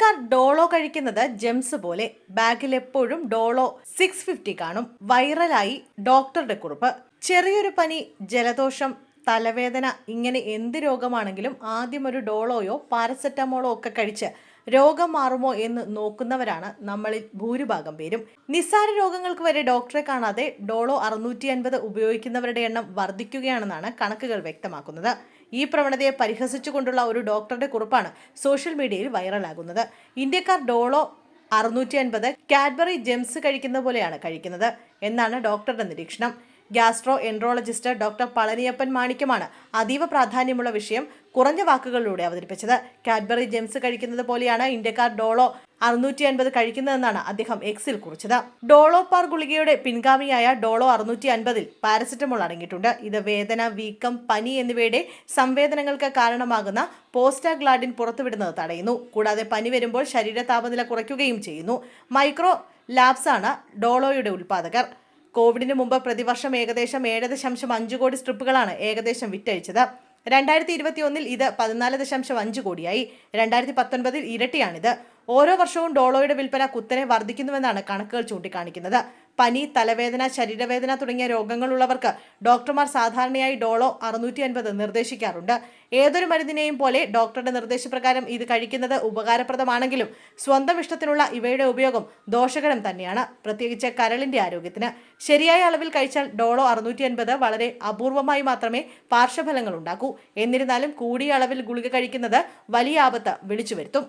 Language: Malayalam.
ഇന്ത്യക്കാർ ഡോളോ കഴിക്കുന്നത് ജെംസ് പോലെ ബാഗിൽ എപ്പോഴും ഡോളോ സിക്സ് ഫിഫ്റ്റി കാണും. വൈറലായി ഡോക്ടറുടെ കുറിപ്പ്. ചെറിയൊരു പനി ജലദോഷം തലവേദന ഇങ്ങനെ എന്ത് രോഗമാണെങ്കിലും ആദ്യം ഒരു ഡോളോയോ പാരസെറ്റമോളോ ഒക്കെ കഴിച്ച് രോഗം മാറുമോ എന്ന് നോക്കുന്നവരാണ് നമ്മളിൽ ഭൂരിഭാഗം പേരും. നിസ്സാര രോഗങ്ങൾക്ക് വരെ ഡോക്ടറെ കാണാതെ ഡോളോ അറുന്നൂറ്റി അൻപത് ഉപയോഗിക്കുന്നവരുടെ എണ്ണം വർദ്ധിക്കുകയാണെന്നാണ് കണക്കുകൾ വ്യക്തമാക്കുന്നത്. ഈ പ്രവണതയെ പരിഹസിച്ചുകൊണ്ടുള്ള ഒരു ഡോക്ടറുടെ കുറിപ്പാണ് സോഷ്യൽ മീഡിയയിൽ വൈറലാകുന്നത്. ഇന്ത്യക്കാർ ഡോളോ അറുന്നൂറ്റി അൻപത് കാഡ്ബറി ജെംസ് കഴിക്കുന്ന പോലെയാണ് കഴിക്കുന്നത് എന്നാണ് ഡോക്ടറുടെ നിരീക്ഷണം. ഗ്യാസ്ട്രോ എൻട്രോളജിസ്റ്റ് ഡോക്ടർ പളനിയപ്പൻ മാണിക്യമാണ് അതീവ പ്രാധാന്യമുള്ള വിഷയം കുറഞ്ഞ വാക്കുകളിലൂടെ അവതരിപ്പിച്ചത്. കാഡ്ബറി ജെംസ് കഴിക്കുന്നത് പോലെയാണ് ഇന്ത്യക്കാർ ഡോളോ അറുന്നൂറ്റി അൻപത് കഴിക്കുന്നതെന്നാണ് അദ്ദേഹം എക്സിൽ കുറിച്ചത്. ഡോളോ പാർ ഗുളികയുടെ പിൻഗാമിയായ ഡോളോ അറുന്നൂറ്റി അൻപതിൽ പാരസെറ്റമോൾ അടങ്ങിയിട്ടുണ്ട്. ഇത് വേദന വീക്കം പനി എന്നിവയുടെ സംവേദനങ്ങൾക്ക് കാരണമാകുന്ന പോസ്റ്റാഗ്ലാഡിൻ പുറത്തുവിടുന്നത് തടയുന്നു. കൂടാതെ പനി വരുമ്പോൾ ശരീര താപനില കുറയ്ക്കുകയും ചെയ്യുന്നു. മൈക്രോ ലാബ്സാണ് ഡോളോയുടെ ഉൽപ്പാദകർ കോവിഡിന് മുമ്പ് പ്രതിവർഷം ഏകദേശം ഏഴ് ദശാംശം അഞ്ച് കോടി സ്ട്രിപ്പുകളാണ് ഏകദേശം വിറ്റഴിച്ചത്. രണ്ടായിരത്തി ഇരുപത്തി ഒന്നിൽ ഇത് പതിനാല് ദശാംശം അഞ്ച് കോടിയായി. രണ്ടായിരത്തി പത്തൊൻപതിൽ ഇരട്ടിയാണിത്. ഓരോ വർഷവും ഡോളോയുടെ വിൽപ്പന കുത്തനെ വർദ്ധിക്കുന്നുവെന്നാണ് കണക്കുകൾ ചൂണ്ടിക്കാണിക്കുന്നത്. പനി തലവേദന ശരീരവേദന തുടങ്ങിയ രോഗങ്ങളുള്ളവർക്ക് ഡോക്ടർമാർ സാധാരണയായി ഡോളോ അറുന്നൂറ്റി അൻപത് നിർദ്ദേശിക്കാറുണ്ട്. ഏതൊരു മരുന്നിനെയും പോലെ ഡോക്ടറുടെ നിർദ്ദേശപ്രകാരം ഇത് കഴിക്കുന്നത് ഉപകാരപ്രദമാണെങ്കിലും സ്വന്തം ഇഷ്ടത്തിനുള്ള ഇവയുടെ ഉപയോഗം ദോഷകരം തന്നെയാണ്. പ്രത്യേകിച്ച് കരളിന്റെ ആരോഗ്യത്തിന്. ശരിയായ അളവിൽ കഴിച്ചാൽ ഡോളോ അറുന്നൂറ്റി അൻപത് വളരെ അപൂർവമായി മാത്രമേ പാർശ്വഫലങ്ങൾ ഉണ്ടാക്കൂ. എന്നിരുന്നാലും കൂടിയ അളവിൽ ഗുളിക കഴിക്കുന്നത് വലിയ ആപത്ത് വിളിച്ചു വരുത്തും